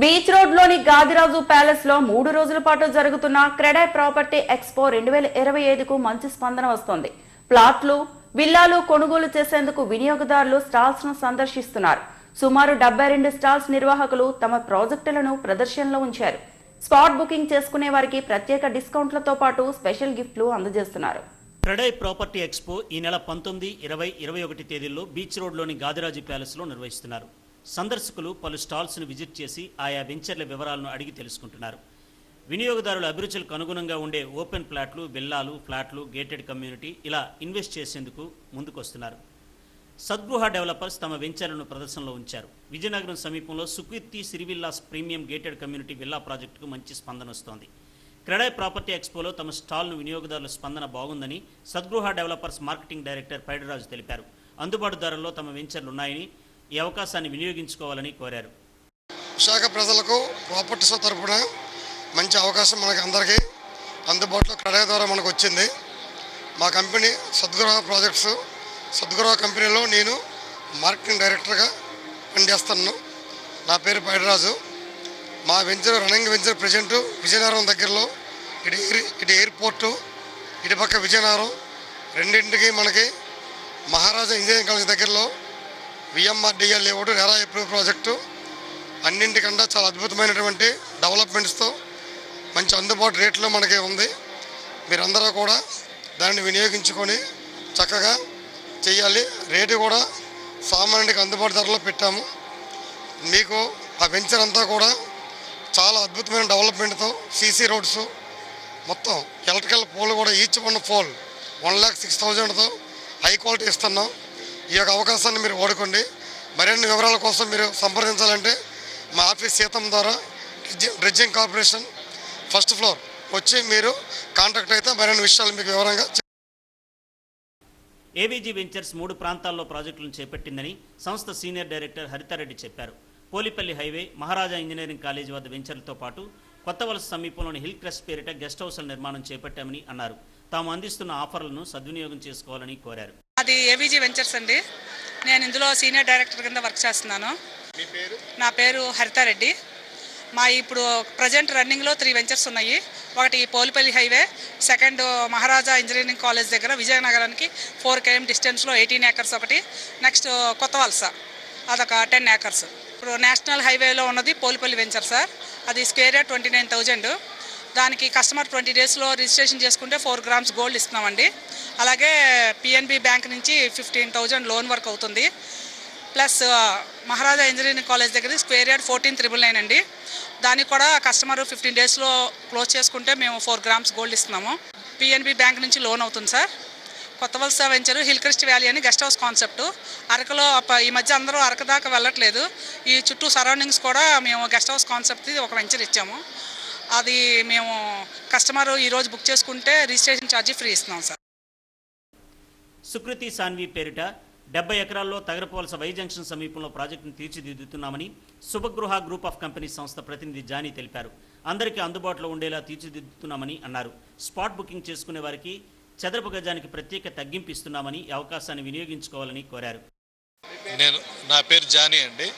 Beach రోడ్లోని గాదిరాజు ప్యాలెస్లో మూడు రోజుల పాటు జరుగుతున్న క్రెడై ప్రాపర్టీ ఎక్స్పో రెండు వేల ఇరవై ఐదుకు మంచి స్పందన వస్తోంది. ప్లాట్లు విల్లాలు కొనుగోలు చేసేందుకు వినియోగదారులు స్టాల్స్ను సందర్శిస్తున్నారు. సుమారు డెబ్బై రెండు స్టాల్స్ నిర్వాహకులు తమ ప్రాజెక్టులను ప్రదర్శనలో ఉంచారు. స్పాట్ బుకింగ్ చేసుకునే వారికి ప్రత్యేక డిస్కౌంట్లతో పాటు స్పెషల్ గిఫ్ట్లు అందజేస్తున్నారు. క్రెడై ప్రాపర్టీ ఎక్స్పో ఈ నెల పంతొమ్మిది ఇరవై ఇరవై ఒకటి తేదీల్లో బీచ్ రోడ్లోని గాదిరాజు ప్యాలెస్లో నిర్వహిస్తున్నారు. సందర్శకులు పలు స్టాల్స్ను విజిట్ చేసి ఆయా వెంచర్ల వివరాలను అడిగి తెలుసుకుంటున్నారు. వినియోగదారుల అభిరుచులకు అనుగుణంగా ఉండే ఓపెన్ ప్లాట్లు విల్లాలు ఫ్లాట్లు గేటెడ్ కమ్యూనిటీ ఇలా ఇన్వెస్ట్ చేసేందుకు ముందుకొస్తున్నారు. సద్గృహ డెవలపర్స్ తమ వెంచర్లను ప్రదర్శనలో ఉంచారు. విజయనగరం సమీపంలో Sukeerthi Sirivillas premium gated community villa ప్రాజెక్టుకు మంచి స్పందన వస్తోంది. క్రెడై ప్రాపర్టీ ఎక్స్పోలో తమ స్టాల్ను వినియోగదారుల స్పందన బాగుందని Sadgruha developers marketing director Paidaraju తెలిపారు. అందుబాటు ధరల్లో తమ వెంచర్లు ఉన్నాయని ఈ అవకాశాన్ని వినియోగించుకోవాలని కోరారు. విశాఖ ప్రజలకు ప్రాపర్టీస్ తరపున మంచి అవకాశం మనకి అందరికీ అందుబాటులో క్రడయ ద్వారా మనకు వచ్చింది. మా కంపెనీ సద్గృహ ప్రాజెక్ట్స్ సద్గృహ కంపెనీలో నేను మార్కెటింగ్ డైరెక్టర్గా పనిచేస్తున్నాను నా పేరు పైడరాజు. మా venture running venture present Vizianagaram దగ్గరలో ఇటు ఇటు ఎయిర్పోర్టు ఇటు పక్క విజయనగరం రెండింటికి మనకి మహారాజా ఇంజనీరింగ్ కాలేజ్ దగ్గరలో VMRDL layout RERA approve project. అన్నింటికన్నా చాలా అద్భుతమైనటువంటి డెవలప్మెంట్స్తో మంచి అందుబాటు రేట్లో మనకి ఉంది. మీరందరూ కూడా దాన్ని వినియోగించుకొని చక్కగా చేయాలి. రేటు కూడా సామాన్యుడికి అందుబాటు ధరలో పెట్టాము. మీకు ఆ వెంచర్ అంతా కూడా చాలా అద్భుతమైన డెవలప్మెంట్తో సీసీ రోడ్స్ మొత్తం ఎలక్ట్రికల్ పోల్ కూడా each one pole one lakh six థౌజండ్తో high quality ఇస్తున్నాం. ఈ యొక్క అవకాశాన్ని మీరు వాడుకోండి. మరిన్ని వివరాల కోసం మీరు సంప్రదించాలంటే మా ఆఫీస్ సీతం ద్వారా డ్రెడ్జింగ్- కార్పొరేషన్ ఫస్ట్ ఫ్లోర్ వచ్చి మీరు కాంటాక్ట్ అయితే మరిన్ని విషయాలు మీకు వివరంగా ఏబీజీ ఏవీజీ వెంచర్స్ మూడు ప్రాంతాల్లో ప్రాజెక్టులను చేపట్టిందని సంస్థ సీనియర్ డైరెక్టర్ హరితారెడ్డి చెప్పారు. Polipalli highway Maharaja engineering college వద్ద వెంచర్లతో పాటు కొత్త వలస సమీపంలోని హిల్ క్రెస్ట్ పేరిట గెస్ట్ హౌస్ల నిర్మాణం చేపట్టామని అన్నారు. తాము అందిస్తున్న ఆఫర్లను సద్వినియోగం చేసుకోవాలని కోరారు. అది ఏవీజీ వెంచర్స్ అండి. నేను ఇందులో సీనియర్ డైరెక్టర్ కింద వర్క్ చేస్తున్నాను. నా పేరు హరితారెడ్డి మా ఇప్పుడు ప్రజెంట్ రన్నింగ్లో త్రీ వెంచర్స్ ఉన్నాయి. ఒకటి Polipalli highway second Maharaja engineering college దగ్గర విజయనగరానికి ఫోర్ కేఎం డిస్టెన్స్లో ఎయిటీన్ ఏకర్స్ ఒకటి. నెక్స్ట్ కొత్త వలస అదొక టెన్ ఏకర్స్ ఇప్పుడు నేషనల్ హైవేలో ఉన్నది పోలిపల్లి వెంచర్ సార్ అది స్క్వేర్ ట్వంటీ నైన్ థౌజండ్ దానికి కస్టమర్ ట్వంటీ డేస్లో రిజిస్ట్రేషన్ చేసుకుంటే ఫోర్ గ్రామ్స్ గోల్డ్ ఇస్తున్నామండి. అలాగే పిఎన్బి బ్యాంక్ నుంచి ఫిఫ్టీన్ థౌజండ్ లోన్ వర్క్ అవుతుంది. ప్లస్ మహారాజా ఇంజనీరింగ్ కాలేజ్ దగ్గర square yard fourteen triple nine అండి. దానికి కూడా కస్టమర్ ఫిఫ్టీన్ డేస్లో క్లోజ్ చేసుకుంటే మేము ఫోర్ గ్రామ్స్ గోల్డ్ ఇస్తున్నాము. పిఎన్బి బ్యాంక్ నుంచి లోన్ అవుతుంది sir. Kotha Valasa venture hill crest valley అని గెస్ట్ హౌస్ కాన్సెప్ట్. అరకులో ఈ మధ్య అందరూ అరకు దాకా వెళ్ళట్లేదు. ఈ చుట్టూ సరౌండింగ్స్ కూడా మేము గెస్ట్ హౌస్ కాన్సెప్ట్ ఒక వెంచర్ ఇచ్చాము. అది మేము కస్టమర్ ఈరోజు బుక్ చేసుకుంటే రిజిస్ట్రేషన్ ఛార్జీ ఫ్రీ ఇస్తున్నాం సార్. సుకృతి సాన్వి పేరిట డెబ్బై ఎకరాల్లో తగరపోవలస వై జంక్షన్ సమీపంలో ప్రాజెక్టును తీర్చిదిద్దుతున్నామని శుభగృహ గ్రూప్ ఆఫ్ కంపెనీ సంస్థ ప్రతినిధి జానీ తెలిపారు. అందరికీ అందుబాటులో ఉండేలా తీర్చిదిద్దుతున్నామని అన్నారు. స్పాట్ బుకింగ్ చేసుకునే వారికి చదరపు గజానికి ప్రత్యేక తగ్గింపు ఇస్తున్నామని ఈ అవకాశాన్ని వినియోగించుకోవాలని కోరారు. నేను నా పేరు జానీ అండి.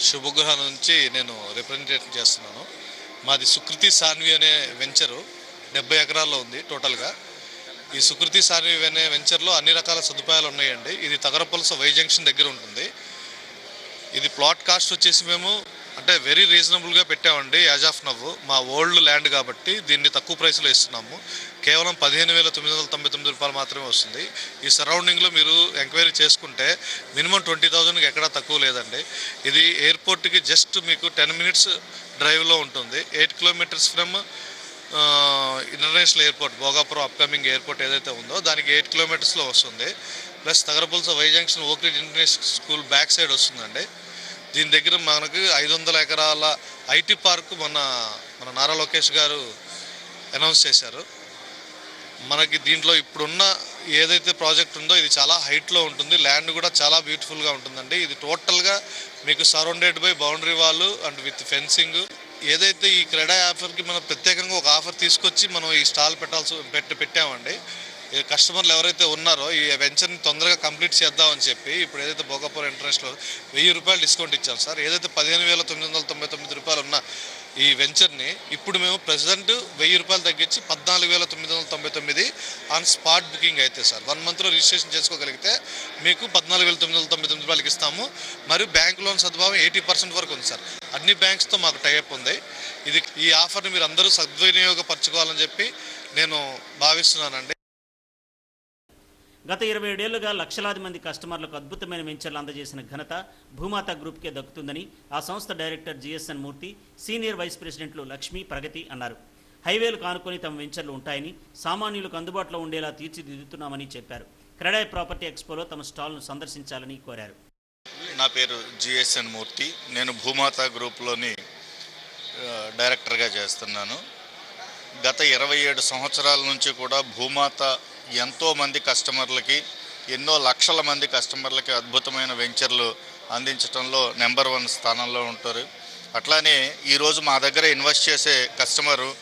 శుభగృహ నుంచి నేను రిప్రజెంటేట్ చేస్తున్నాను. మాది సుకృతి సాన్వి అనే వెంచరు డెబ్బై ఎకరాల్లో ఉంది టోటల్గా. ఈ సుకృతి సాన్వి అనే వెంచర్లో అన్ని రకాల సదుపాయాలు ఉన్నాయండి. ఇది తగరపొలస వై జంక్షన్ దగ్గర ఉంటుంది. ఇది ప్లాట్ కాస్ట్ వచ్చేసి మేము అంటే వెరీ రీజనబుల్గా పెట్టామండి యాజ్ ఆఫ్ నవ్వు మా ఓల్డ్ ల్యాండ్ కాబట్టి దీన్ని తక్కువ ప్రైస్లో ఇస్తున్నాము. కేవలం పదిహేను వేల తొమ్మిది వందల తొంభై తొమ్మిది రూపాయలు మాత్రమే వస్తుంది. ఈ సరౌండింగ్లో మీరు ఎంక్వైరీ చేసుకుంటే మినిమం ట్వంటీ థౌజండ్కి ఎక్కడా తక్కువ లేదండి. ఇది ఎయిర్పోర్ట్కి జస్ట్ మీకు టెన్ మినిట్స్ డ్రైవ్లో ఉంటుంది. Eight kilometres from international airport Bhogapuram upcoming airport ఏదైతే ఉందో దానికి ఎయిట్ కిలోమీటర్స్లో వస్తుంది. Plus Tagarapuvalasa Y junction Oakridge international school back side వస్తుందండి. దీని దగ్గర మనకు ఐదు వందల ఎకరాల ఐటీ పార్క్ మన మన నారా లోకేష్ గారు అనౌన్స్ చేశారు. మనకి దీంట్లో ఇప్పుడున్న ఏదైతే ప్రాజెక్ట్ ఉందో ఇది చాలా హైట్లో ఉంటుంది. ల్యాండ్ కూడా చాలా బ్యూటిఫుల్గా ఉంటుందండి. ఇది టోటల్గా మీకు surrounded by boundary wall and with fencing. ఏదైతే ఈ క్రెడా ఆఫర్కి మనం ప్రత్యేకంగా ఒక ఆఫర్ తీసుకొచ్చి మనం ఈ స్టాల్ పెట్టాల్సి పెట్టి పెట్టామండి కస్టమర్లు ఎవరైతే ఉన్నారో ఈ వెంచర్ని తొందరగా కంప్లీట్ చేద్దామని చెప్పి ఇప్పుడు ఏదైతే భోగాపురం ఇంటర్నేషనల్ వెయ్యి రూపాయలు డిస్కౌంట్ ఇచ్చాం సార్ ఏదైతే పదిహేను వేల తొమ్మిది వందల తొంభై తొమ్మిది రూపాయలు ఉన్న ఈ వెంచర్ని ఇప్పుడు మేము ప్రజెంట్ వెయ్యి రూపాయలు తగ్గించి పద్నాలుగు వేల తొమ్మిది వందల తొంభై తొమ్మిది ఆన్ స్పాట్ బుకింగ్ అయితే సార్. వన్ మంత్లో రిజిస్ట్రేషన్ చేసుకోగలిగితే మీకు పద్నాలుగు వేల తొమ్మిది వందల తొంభై తొమ్మిది రూపాయలకి ఇస్తాము. మరియు బ్యాంక్ లోన్ సద్భావం ఎయిటీ పర్సెంట్ వరకు ఉంది సార్. అన్ని బ్యాంక్స్తో మాకు టైఅప్ ఉంది. ఇది ఈ ఆఫర్ని మీరు అందరూ సద్వినియోగపరచుకోవాలని చెప్పి నేను భావిస్తున్నానండి. గత ఇరవై ఏడేళ్ళుగా లక్షలాది మంది కస్టమర్లకు అద్భుతమైన వెంచర్లు అందజేసిన ఘనత భూమాత గ్రూప్కే దక్కుతుందని ఆ సంస్థ director GSN Murthy senior vice ప్రెసిడెంట్లు లక్ష్మి ప్రగతి అన్నారు. హైవేలు కానుకొని తమ వెంచర్లు ఉంటాయని సామాన్యులకు అందుబాటులో ఉండేలా తీర్చిదిద్దుతున్నామని చెప్పారు. క్రెడాయ్ ప్రాపర్టీ ఎక్స్పోలో తమ స్టాల్ను సందర్శించాలని కోరారు. నా పేరు జిఎస్ఎన్ మూర్తి. నేను భూమాత గ్రూప్లోని డైరెక్టర్గా చేస్తున్నాను. గత ఇరవై ఏడు సంవత్సరాల నుంచి కూడా భూమాత ఎంతోమంది కస్టమర్లకి ఎన్నో లక్షల మంది కస్టమర్లకి అద్భుతమైన వెంచర్లు అందించడంలో నెంబర్ వన్ స్థానంలో ఉంటారు. అట్లానే ఈరోజు మా దగ్గర ఇన్వెస్ట్ చేసే కస్టమరు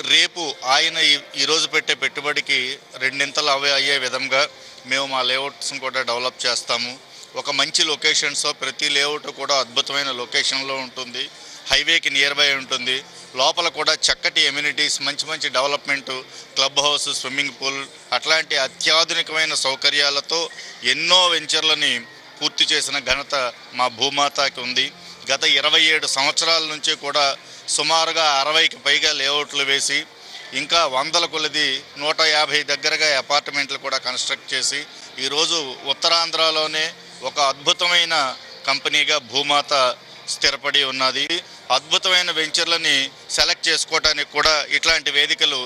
రేపు ఆయన ఈ- ఈరోజు పెట్టే పెట్టుబడికి రెండింతలు అవే అయ్యే విధంగా మేము మా లేఅవుట్స్ని కూడా డెవలప్ చేస్తాము. ఒక మంచి లొకేషన్స్ ప్రతి లేఅవుట్ కూడా అద్భుతమైన లొకేషన్లో ఉంటుంది. హైవేకి నియర్ బై ఉంటుంది. లోపల కూడా చక్కటి ఎమ్యూనిటీస్ మంచి మంచి development club house swimming pool అట్లాంటి అత్యాధునికమైన సౌకర్యాలతో ఎన్నో వెంచర్లని పూర్తి చేసిన ఘనత మా భూమాతకి ఉంది. గత ఇరవై ఏడు సంవత్సరాల నుంచి కూడా సుమారుగా అరవైకి పైగా లేఅవుట్లు వేసి ఇంకా వందల కొలది నూట యాభై దగ్గరగా అపార్ట్మెంట్లు కూడా కన్స్ట్రక్ట్ చేసి ఈరోజు ఉత్తరాంధ్రలోనే ఒక అద్భుతమైన కంపెనీగా భూమాత స్థిరపడి ఉన్నది. అద్భుతమైన వెంచర్లని సెలెక్ట్ చేసుకోవడానికి కూడా ఇట్లాంటి వేదికలు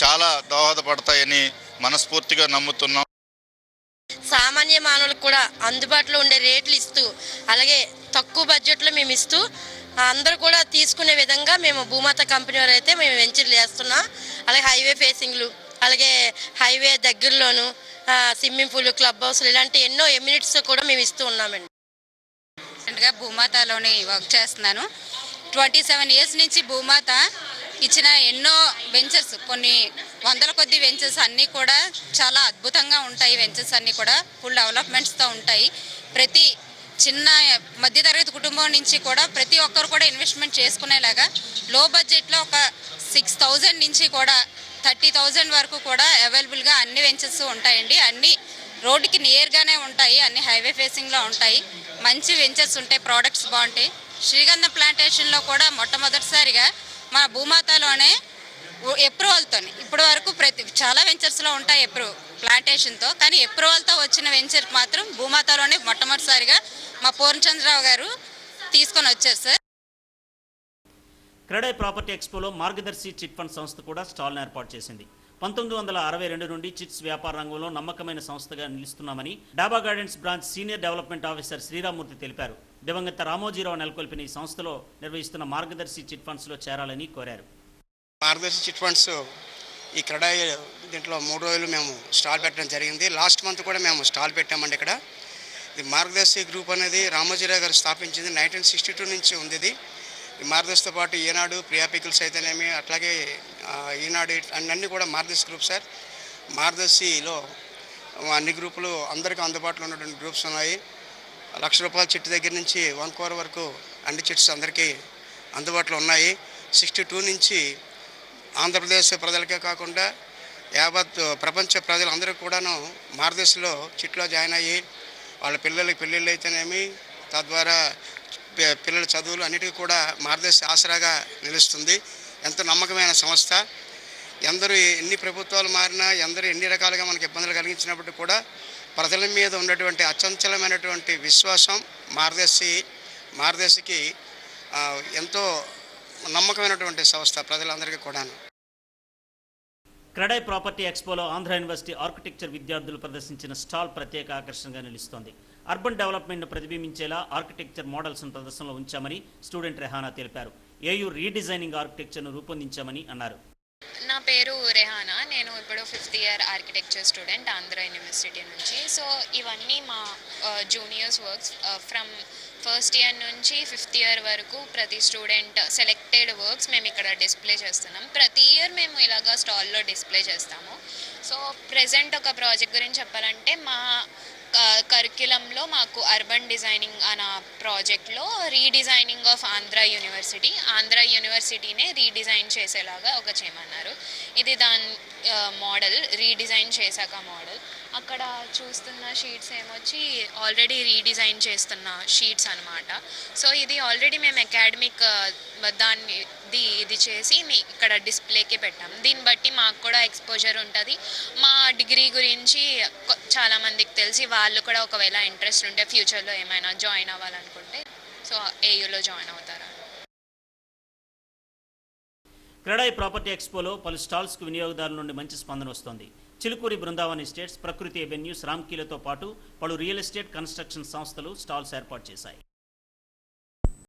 చాలా దోహదపడతాయని మనస్ఫూర్తిగా నమ్ముతున్నాం. సామాన్య మానవులకు కూడా అందుబాటులో ఉండే రేట్లు ఇస్తూ అలాగే తక్కువ బడ్జెట్లో మేము ఇస్తూ అందరూ కూడా తీసుకునే విధంగా మేము భూమాత కంపెనీ వారు అయితే మేము వెంచర్లు చేస్తున్నాం. అలాగే హైవే ఫేసింగ్లు అలాగే హైవే దగ్గరలోను స్విమ్మింగ్ పూల్ క్లబ్ హౌస్లు ఇలాంటి ఎన్నో ఎమ్యూనిటీస్ కూడా మేము ఇస్తూ ఉన్నామండి. భూమాతలోని వర్క్ చేస్తున్నాను. ట్వంటీ సెవెన్ ఇయర్స్ నుంచి భూమాత ఇచ్చిన ఎన్నో వెంచర్స్ కొన్ని వందల కొద్ది వెంచర్స్ అన్నీ కూడా చాలా అద్భుతంగా ఉంటాయి. వెంచర్స్ అన్నీ కూడా ఫుల్ డెవలప్మెంట్స్తో ఉంటాయి. ప్రతి చిన్న మధ్యతరగతి కుటుంబం నుంచి కూడా ప్రతి ఒక్కరు కూడా ఇన్వెస్ట్మెంట్ చేసుకునేలాగా లో బడ్జెట్లో ఒక సిక్స్ థౌజండ్ నుంచి కూడా థర్టీ థౌజండ్ వరకు కూడా అవైలబుల్గా అన్ని వెంచర్స్ ఉంటాయండి. అన్ని రోడ్డుకి నియర్గానే ఉంటాయి. అన్ని హైవే ఫేసింగ్లో ఉంటాయి. మంచి వెంచర్స్ ఉంటాయి ప్రోడక్ట్స్ బాగుంటాయి. శ్రీగంధం ప్లాంటేషన్లో కూడా మొట్టమొదటిసారిగా మా భూమాతలోనే ఎప్రూవల్తో ఇప్పటి వరకు ప్రతి చాలా వెంచర్స్లో ఉంటాయి ఎప్రూవ్ ప్లాంటేషన్తో కానీ ఎప్రూవల్తో వచ్చిన వెంచర్ మాత్రం భూమాతలోనే మొట్టమొదటిసారిగా మా పూర్ణచంద్రరావు గారు తీసుకొని వచ్చారు సార్. క్రెడై ప్రాపర్టీ ఎక్స్పోలో మార్గదర్శి చిట్ ఫండ్ సంస్థ కూడా స్టాల్ను ఏర్పాటు చేసింది. పంతొమ్మిది వందల అరవై రెండు నుండి చిట్స్ వ్యాపార రంగంలో నమ్మకమైన సంస్థగా నిలుస్తున్నామని Daba Gardens branch senior development officer Sriramurthy తెలిపారు. దివంగత రామోజీరావు నెలకొల్పిన ఈ సంస్థలో నిర్వహిస్తున్న మార్గదర్శి చిట్ ఫండ్స్లో చేరాలని కోరారు. మార్గదర్శి చిట్ ఫండ్స్ ఈ క్రెడాయి దీంట్లో మూడు రోజులు మేము స్టాల్ పెట్టడం జరిగింది. లాస్ట్ మంత్ కూడా మేము స్టాల్ పెట్టామండి ఇక్కడ. ఇది మార్గదర్శి గ్రూప్ అనేది రామోజీరావు గారు స్థాపించింది నైన్టీన్ సిక్స్టీ టూ నుంచి ఉంది ఇది. ఈ మార్గదర్శితో పాటు ఈనాడు ప్రియాపికల్స్ అయితేనేమి అట్లాగే ఈనాడు అన్నీ కూడా మార్గదర్శి గ్రూప్ సార్. మార్గదర్శిలో అన్ని గ్రూపులు అందరికీ అందుబాటులో ఉన్నటువంటి గ్రూప్స్ ఉన్నాయి. లక్ష రూపాయల చెట్టు దగ్గర నుంచి వన్ కోర్ వరకు అన్ని చిట్స్ అందరికీ అందుబాటులో ఉన్నాయి. సిక్స్టీ టూ నుంచి ఆంధ్రప్రదేశ్ ప్రజలకే కాకుండా యావత్ ప్రపంచ ప్రజలందరూ కూడాను మార్గదర్శిలో చిట్లో జాయిన్ అయ్యి వాళ్ళ పిల్లలకి పెళ్ళిళ్ళు అయితేనేమి తద్వారా పిల్లల చదువులు అన్నిటికీ కూడా మార్గదర్శి ఆసరాగా నిలుస్తుంది. ఎంతో నమ్మకమైన సంస్థ. ఎందరూ ఎన్ని ప్రభుత్వాలు మారినా ఎందరూ ఎన్ని రకాలుగా మనకి ఇబ్బందులు కలిగించినప్పటికీ కూడా ప్రజల మీద ఉన్నటువంటి అచంచలమైనటువంటి విశ్వాసం మార్గదర్శి మార్గదర్శికి ఎంతో నమ్మకమైనటువంటి సంస్థ ప్రజలందరికీ కూడాను. క్రడై ప్రాపర్టీ ఎక్స్పోలో ఆంధ్ర యూనివర్సిటీ ఆర్కిటెక్చర్ విద్యార్థులు ప్రదర్శించిన స్టాల్ ప్రత్యేక ఆకర్షణగా నిలుస్తోంది. అర్బన్ డెవలప్మెంట్ను ప్రతిబింబించేలా ఆర్కిటెక్చర్ మోడల్స్ను ప్రదర్శనలో ఉంచామని స్టూడెంట్ రెహానా తెలిపారు. ఏయూ రీడిజైనింగ్ ఆర్కిటెక్చర్ను రూపొందించామని అన్నారు. నా పేరు రెహానా. నేను ఇప్పుడు fifth year architecture student Andhra university నుంచి. సో ఇవన్నీ మా juniors works from first year నుంచి ఫిఫ్త్ ఇయర్ వరకు ప్రతి స్టూడెంట్ సెలెక్టెడ్ వర్క్స్ మేము ఇక్కడ డిస్ప్లే చేస్తున్నాం. ప్రతి ఇయర్ మేము ఇలాగా స్టాల్లో డిస్ప్లే చేస్తాము. సో ప్రజెంట్ ఒక ప్రాజెక్ట్ గురించి చెప్పాలంటే మా కరిక్యులంలో మాకు అర్బన్ డిజైనింగ్ అన్న ప్రాజెక్ట్లో redesigning of Andhra university Andhra యూనివర్సిటీనే redesign చేసేలాగా ఒక చేయమన్నారు ఇది దాని మోడల్ రీడిజైన్ చేశాక మోడల్ అక్కడ చూస్తున్న షీట్స్ ఏమొచ్చి ఆల్రెడీ రీడిజైన్ చేస్తున్న షీట్స్ అనమాట సో ఇది ఆల్రెడీ మేము అకాడమిక్ దాన్ని ఇది ఇది చేసి ఇక్కడ డిస్ప్లేకి పెట్టాం. దీన్ని బట్టి మాకు కూడా ఎక్స్పోజర్ ఉంటుంది. మా డిగ్రీ గురించి చాలామందికి చాలా మందికి తెలిసి వాళ్ళు కూడా ఒకవేళ ఇంట్రెస్ట్ ఉంటే ఫ్యూచర్లో ఏమైనా జాయిన్ అవ్వాలనుకుంటే సో ఏయులో జాయిన్ అవుతారు? క్రెడాయి ప్రాపర్టీ ఎక్స్పోలో పలు స్టాల్స్కు వినియోగదారుల నుండి మంచి స్పందన వస్తోంది. చిలుకూరి బృందావన్ ఎస్టేట్స్ ప్రకృతి ఎవెన్యూస్ రామ్కీలతో పాటు పలు రియల్ ఎస్టేట్ కన్స్ట్రక్షన్ సంస్థలు స్టాల్స్ ఏర్పాటు చేశాయి.